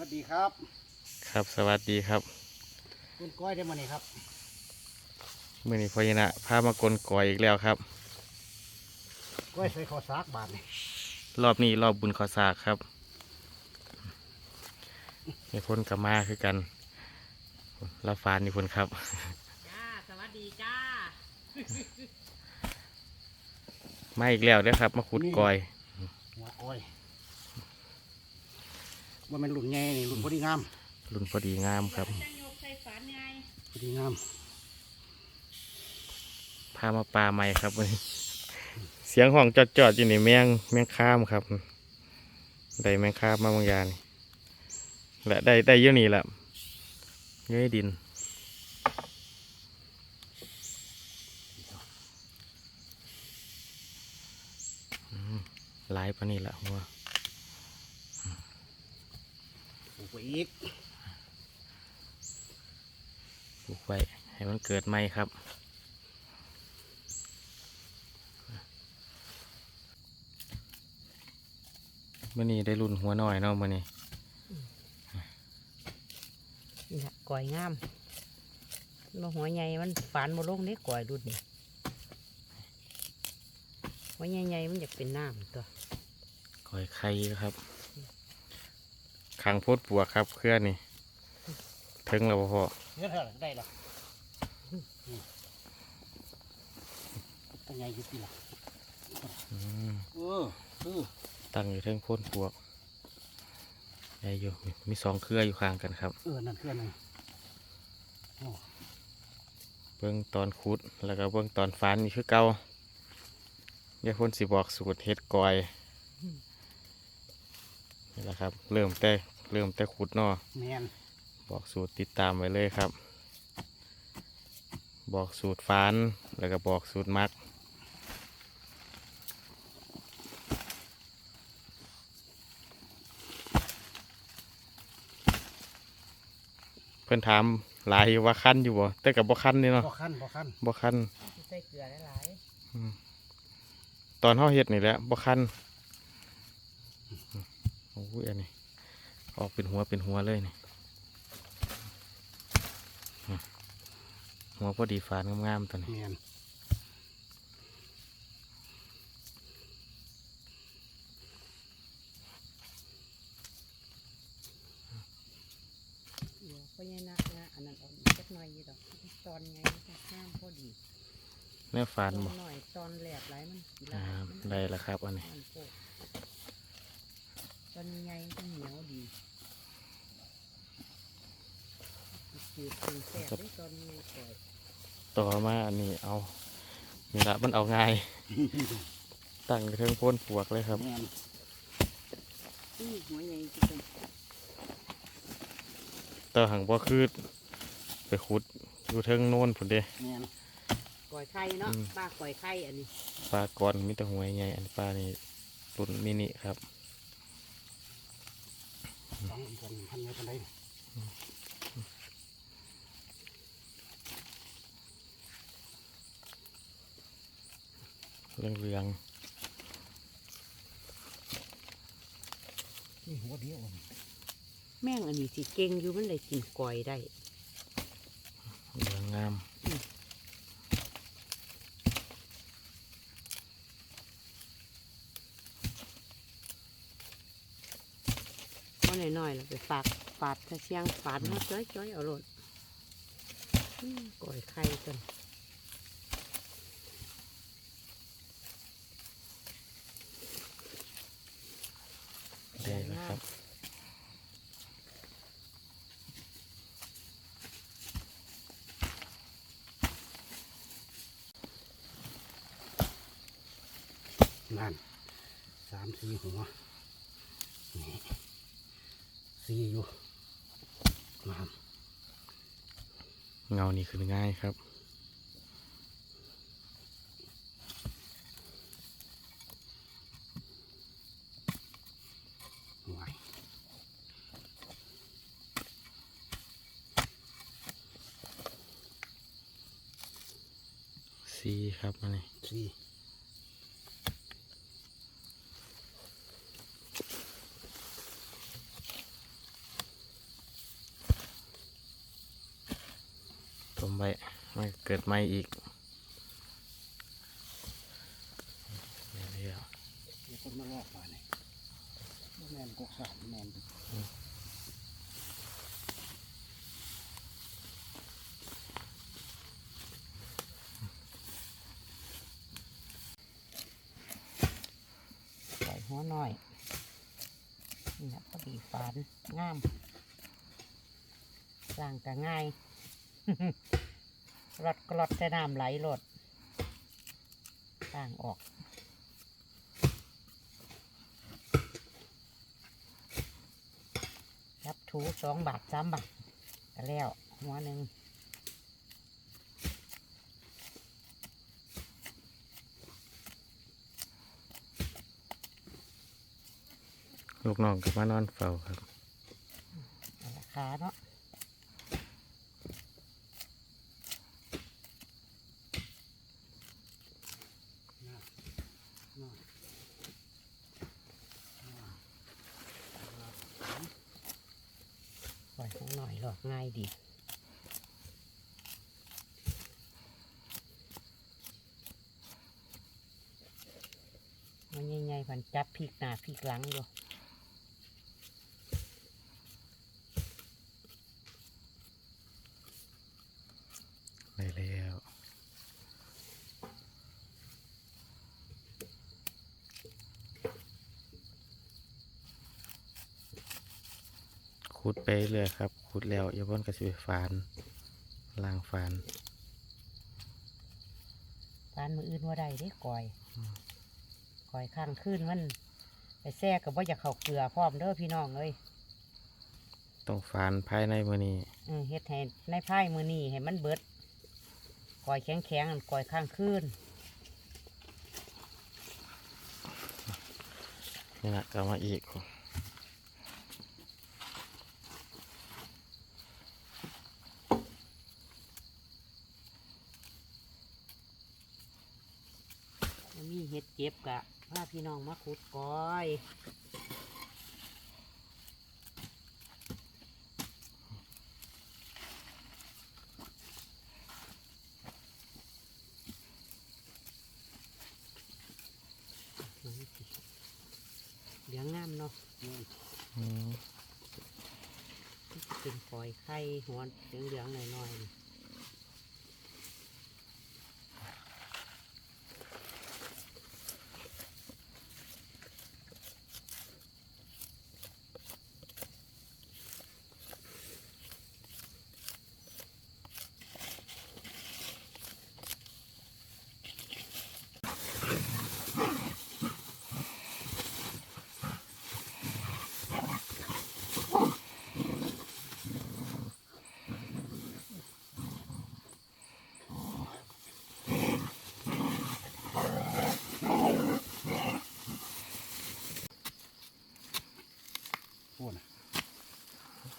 สวัสดีครับ ครับสวัสดีครับคุณก้อยได้มาเนี่ยครับมื่อนี้พอยนะพามากลก่อยอีกแล้วครับ ก้อยใส่ข้าวสากบาทนี่รอบนี้รอบบุญขอสากครับมีพ้นกับมาคือกันลาฟานนี่พ้นครับ จ้าสวัสดีจ้ามาอีกแล้วเด้อครับ มาขุดก่อย หัวก้อย ว่ามันหลุนไงนี่หลุนพอดีงามรุ่นพอดีงามครับ จะยกใส่ฝันไงพอดีงามพามาปลาใหม่ครับวันนี้ เสียงห้องจอดจอดๆอยู่นี่แมงแมงข้ามครับ ได้แมงข้ามมาบางอย่างนี่และได้ได้เยอะนี่แหละเยอะดิน อืมหลายปานนี่ละหัว ปลูกไปอีกปลูกไว้ให้มันเกิดใหม่ครับมื่อนี้ได้รุ่นหัวหน่อยเนาะมื่อนี้นี่ละก่อยงามมาหัวใหญ่มันฝันมาลงนี่ก่อยดุดนี่หัวใหญ่ๆมันอยากเป็นน้ำตัวก่อยไข่ครับ ขังโพดปวกครับเครื่อนี่ถึงแล้วบ่พอเยอะเท่าไหร่ได้ละนี่ตั้งไงอยู่ปีละอืมเออเออตั้งอยู่เทิงโพดปวกได้อยู่มีมีสองเครืออยู่ข้างกันครับเออนั่นเครื่องหนึงโอ้เบื้องตอนขุดแล้วก็เบื้องตอนฟันนี่คือเก่าอย่าพ่นสิบอกสูตรเฮ็ดกอยนี่แหละครับ เริ่มแต่ เริ่มแต่ขุดเนาะแมนบอกสูตรติดตามไว้เลยครับ บอกสูตรฟันแล้วก็บอกสูตรมักเพื่อนถามหลายอยู่ว่าคันอยู่บ่แต่กับบ่คันนี่เนาะบ่ขั้นบ่ขั้นบ่คันใส่เกลือหลายตอนเฮาเฮ็ดนี่แหละบ่คันโอ้ยอันนี้ ออกเป็นหัวเป็นหัวเลยนี่หัวพอดีฝานงามๆตัวนี้แมนๆเดี๋ยวพ่อใหญ่นักนะอันนั้นเออกจักหน่อยอยู่ดอกตอนไงมันงามพอดีแม่ฝานตอบ่นหน่อยตอนแหลกหลายมันกีฬาอ่ามันได้แล้วครับอันนี้มันโปกตอนใหญ่ก็เหนียวดี จืดเป็นแสบด้วยตอนใหญ่ก่อยต่อมาอันนี้เอานี่ละมันเอาง่าย ตั้งอยู่เทิงโพ้นปวกเลยครับ แมนอื้อหัวใหญ่จริงต่อหังบ่คือไปขุดอยู่เทิงโน่นพุ่นเด้ แมนก่อยไข่เนาะอืมปลาก่อยไข่อันนี้ปลากรมีแต่หัวใหญ่อันปลานี่ตุนมินิครับสองอีกอันพันไว้กันได้ เรื่องเรืองนี่หัวเดียวแม่งอันนี้สิเก่งอยู่มันเลยกินก่อยได้เรืองงามเพราะน้อยๆเราไปฝากฝาดถ้าเชียงฝาดมาจ้อยๆเอาโลดอื้อก่อยไข่กัน ได้แล้วครับ นั่น สี่หัวนี่สี่อยู่งามเงานี่คือง่ายครับ หวย สีครับอันนี้ สี่ มไว้มันเกิด ใหม่อีกเดี๋ยวเดี๋ยวคนมาลอกมาเนี่ยแมนกกสามแมนใส่หัวหน่อยนี่แหละพอดีฝานงามล่างก็ง่าย รดกรดแต่น้ำไหลรดล่างออกรับถูสองบาทสามบาทก็แล้ว หัวหนึ่งลูกน้องก็มานอนเฝ้าครับราคาเนาะ ปล่อยของ หน่อยหรอกง่ายดีมันใหญ่ๆมันจับพริกหน้าพริกหลังอยู่ ได้แล้วขุดไป เรื่อยครับขุดแล้วอย่าบนกระสิไปฟานล่างฟานฟานมืออื่นว่าใดได้ก่อยก่อยข้างขึ้นมันไปแซ่กับว่าอยากเข้าเกลือพร้อมเด้อพี่น้องเอ้ยต้องฟานภายในมือนี้อืมเฮ็ดให้ในไพ่มือนี่ให้มันเบิดก่อยแข็งแข็งๆก่อยข้างขึ้นนี่นะก็เอามาอีก มันมีเห็ดเจ็บกะพาพี่น้องมาขุดก้อยเหลืองงามเนาะอืมเป็นฝอยไข่หัวเหลืองเหลืองๆหน่อยๆ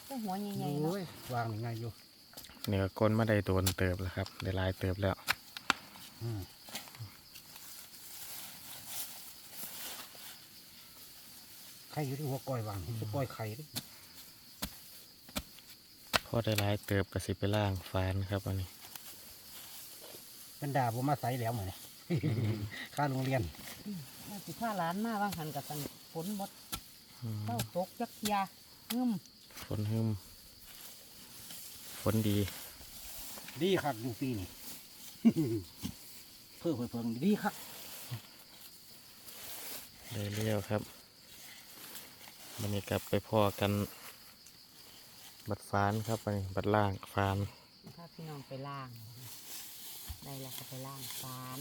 ก็หัวใหญ่ๆเนาะโอ้ยวางยังไงอยู่นี่ก็ก้นมาได้โดนเติบแล้วครับได้หลายเติบแล้วอืมไข่อยู่ที่หัวก้อยวางหัวก้อยไข่ดิพอได้หลายเติบก็สิไปล่างฟานครับอันนี้เป็นดาผมมาใส่แล้วเหมือนค่าโรงเรียนน่าสิพาหลานมาบางหันกับกันฝนหมดอืมเข้าตกจักยาเงึม ฝนหึมฝนดี ดีครับอยู่ปีนี้ เพิ่มเพิ่มดีครับได้เลี้ยวครับมันนี้กลับไปพ่อกัน บัดฟานครับอันนี้บัดล่างฟานพาพี่น้องไปล่าง ได้แล้วก็ไปล่างฟาน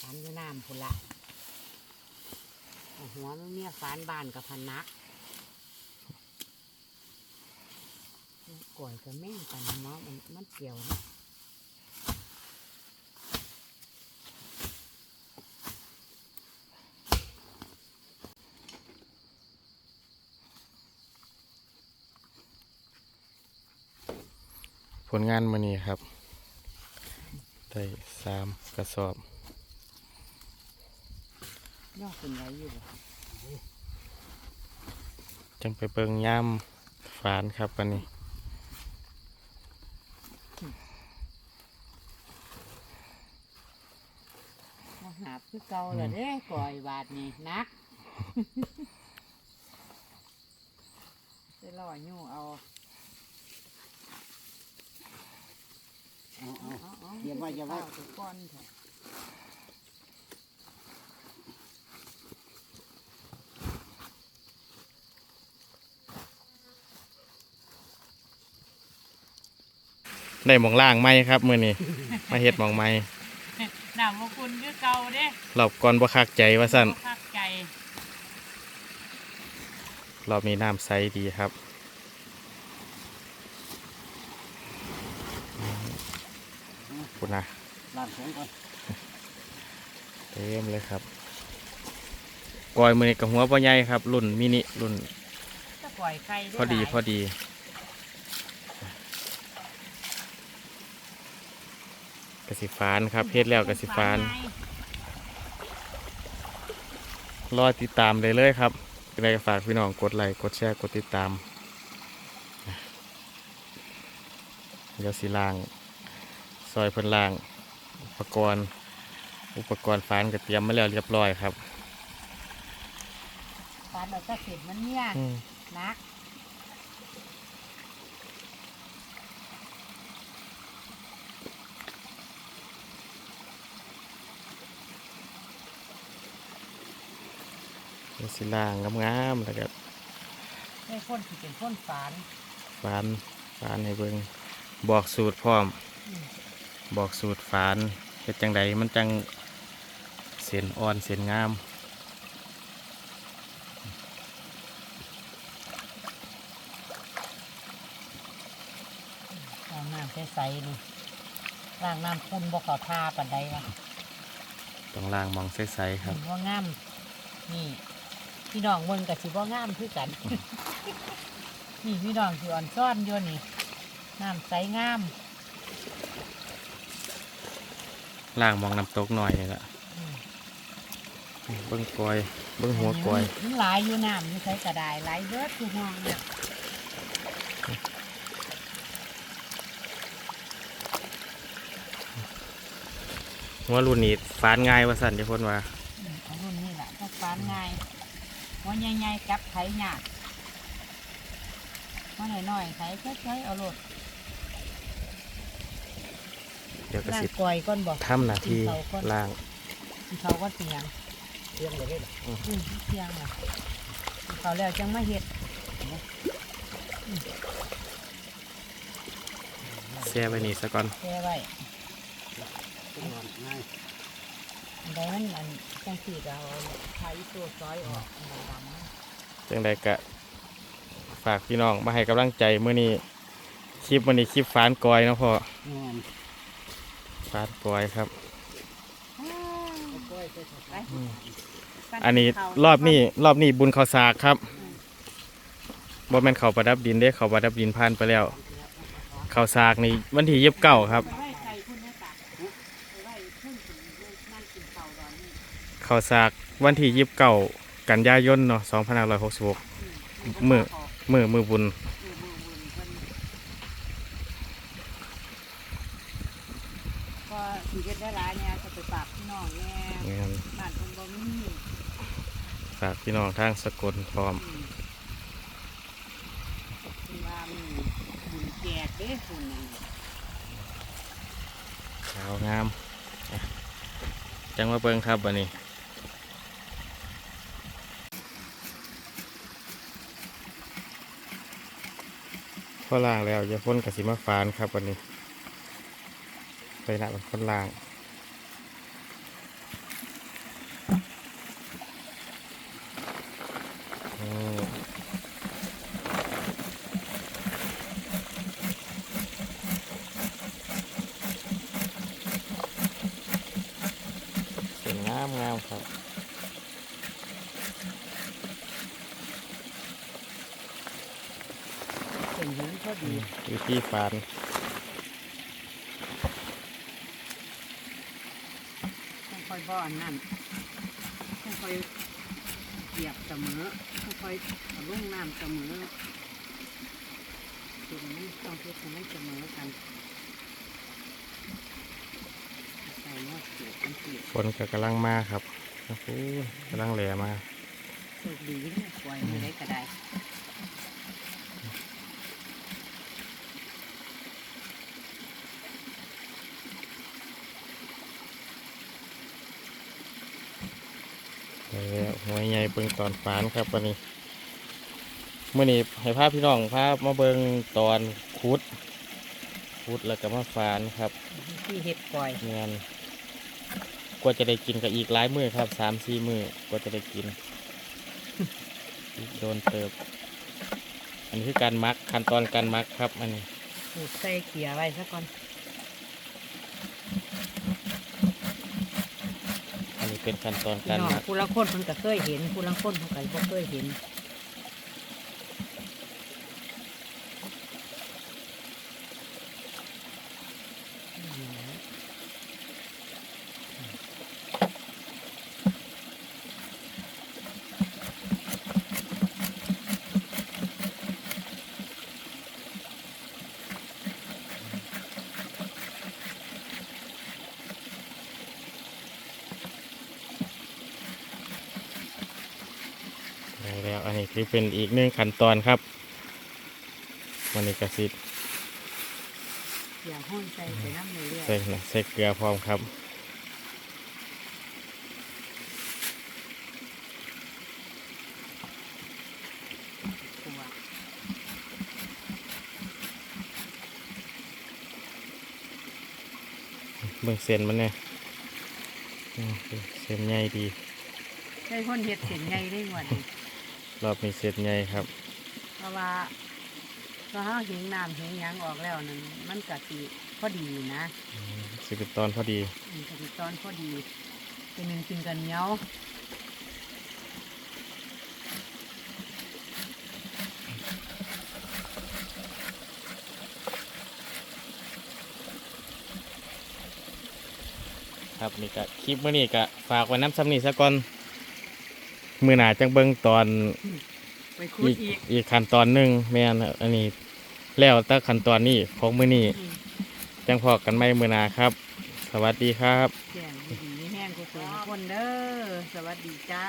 ฟานอยู่น้ำพุ่นละเอาหัวมันเนี่ยฟานบานกับพันนัก ก่อยกับแม่งกันเนาะมันมันเกี่ยวเนาะผลงานมันนี้ครับ ได้สามกระสอบย่อเป็นไรอยู่บ่จังไปเบิงย่ามฟานครับอันนี้ บคือ เก่าแล้วเด้ก่อยบาทนี่นักจะล่อยู่เอาเอาเอาเอาเอาอย่าไว้อย่าไว้เทุกก้อนเถอะได้หมองล่างไหมครับ มื้อนี้ มาเฮ็ดหมองไหม น้ำมคุณคือเก่าเด้รอบก่อนบ่คักใจว่าซั่นบ่คักใจรอบนี้น้ำใสดีครับคุณนะล้างของก่อนเต็มเลยครับกอยมือนี้กับหัวปอใหญ่ครับ รุ่นมินิรุ่นจะปล่อยไข่พอดีหลายพอดีกระ สิฟานครับเฮ็ดแล้วกระสิฟานไงรอติดตามเลยเลยครับยังไงก็ฝากพี่น้องกดไลค์กดแชร์กดติดตามเดี๋ยวสีล่าง ซอยเพิ่นล่าง อุปกรณ์ อุปกรณ์ฟานก็เตรียมมาแล้วเรียบร้อยครับปานเราก็เสร็จมันเนี่ยอืมนัก เดี๋ยวสีล่างงามๆแล้วก็ให้คนที่เป็นคนฝานฟานฟานให้เบิ่งบอกสูตรพร้อมอืมบอกสูตรฟานเฮ็ดจังใดมันจังเส้นอ่อนเส้นงามเอาน้ำใสๆนี่ล้างน้ำคุณบ่เขาทาปันใดวะต้องล่างมองใสๆครับเห็นว่างามนี่ พี่น้องเมืองกับสิบ่งามคือกัน นี่พี่น้องสิอ่อนซ่อนอยู่นี่น้ำใสงามล่างมองน้ำตกหน่อยนี่ละอืมเบิ้งกอยเบิ้งหัวกอยมันหลายอยู่น้ำนี่ใช้กระไดหลายเบิดทุกห้องเนี่ยหัวรุ่นนี้ฟานง่ายว่าสั่นเดี๋ยวพ่นว่า อืมเอารุ่นนี้แหละถ้าฟานง่าย ว่าใหญ่ๆจับไถยากว่าน้อยๆไถเฉยๆเอาโลดเดี๋ยวก็ล่างสิกอยก้อนบอกทำหน้าที่ล่างที่เขาก็เสียงเลี้ยงเลยเด้ออืมเสียงอะที่เขาแล้วจังมาเฮ็ดแช่ไว้นี่ซะก่อนแก้ไว้ เป็นนอนง่ายอันใดมันอันจังสีก็เอาไถตัวซอยออกอันใดดำนะจังใดกะฝากพี่น้องมาให้กำลังใจเมื่อนี้คลิปวันนี้คลิปฟานกอยเนาะพ่อแม่นฟานกอยครับเอากล้วยใส่ถุงไปอืมปั้อันนี้ข้าวรอบนี้รอบนี้บุญข้าวสากครับบ่แม่นเขาวประดับดินเด้เขาวประดับดินผ่านไปแล้วข้าวสากนี่วันที่ยีิบเก้าครับ เพิ่งถึงนั่งกินข้าวตอนนี้ข้าวสากวันที่ยีิบเก้ากันยายนเนาะสองพันห้าร้อยหกสิบหกมื้อมือมือบุญมือมือมือเพิ่นก็สิเฮ็ดได้หลายเนี่ยก็ไปฝากพี่น้องแน่งานบ้านเพิ่นบ่มีฝากพี่น้องทางสกลพร้อมอืมคือว่ามีบุญแจกเด้คุณนั่นขาวงามอะ จังมาเปิงครับวันนี้พอล่างแล้วจะพ่นกสิมาฟานครับวันนี้ไปหนักเป็นคนล่างอืมสวยงามงามครับ เป็นหยังพอดีวิธีฟานต้องคอยบ่อนนั่นต้องคอยเหยียบเสมอต้องคอยเอาลงน้ำเสมอคือมันต้องเฮ็ดให้มันเสมอกันใส่เอาเนาะเกิดมันเกิดฝนก็กำลังมาครับโอ้โหกำลังแหลมาโชคดีเนาะปล่อยมือได้ก็ได้ ได้แล้วหัวใหญ่เบิ่งตอนฝานครับวันนี้เมื่อนี้ให้ภาพพี่น้องภาพมาเบิ่งตอนคุดคุดแล้วก็มาฝานครับที่เห็ดปล่อยเงินกว่าจะได้กินก็อีกหลายมือครับสามสี่มือกว่าจะได้กินอีกโดนเติบ อันนี้คือการมักขั้นตอนการมักครับอันนี้ปลูกใส่เกลียไว้ซะก่อน อันนี้ เป็นขั้นตอนพี่การน้องมักผู้ละคนเพิ่นก็เคยเห็นผู้ละคนเพิ่นก็บ่เคยเห็น ได้แล้ว อันนี้คือเป็นอีกหนึ่งขั้นตอนครับวันนี้กระสิอย่าห้อนใจไปน้ำเรื่อยใส่นะใส่เกลือพร้อมครับๆตัวเบิ่งเส้นมันเนี่ยอืมเส้นใหญ่ดีใช่คนเห็ดเส้นใหญ่ได้หมดนี่ รอบนี้เส้นใหญ่ครับ เพราะว่าพอเฮาหิงน้ำหิงหยังออกแล้วนั่นมันก็สิพอดีนะสิบตอนพอดีมันก็สิตอนพอดีเป็นหนึ่งกินกันเหนียวครับนี่ก็คลิปมื่อนี้ก็ฝากไว้น้ำซ้ำนี่ซะก่อน มือหนาจังเบิ่งตอนไปคุดอีกอีกอีกขั้นตอนหนึ่งแม่นอันนี้ แล้วแต่ขั้นตอนนี้ของมือนี้อืมจังพอกันไม่มือหนาครับ สวัสดีครับแจ้งดีๆแห้งกูสูงคนเด้อสวัสดีจ้า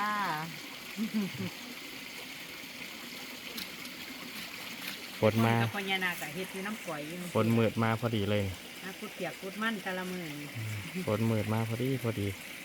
ฝนมากับพญานาคกับเฮ็ดอยู่น้ำก่อยอยู่ฝนมืดมาพอดีเลยนะกุดเปียกกุดมั่นกะละมือนี่ฝนมืดมาพอดีพอดีอ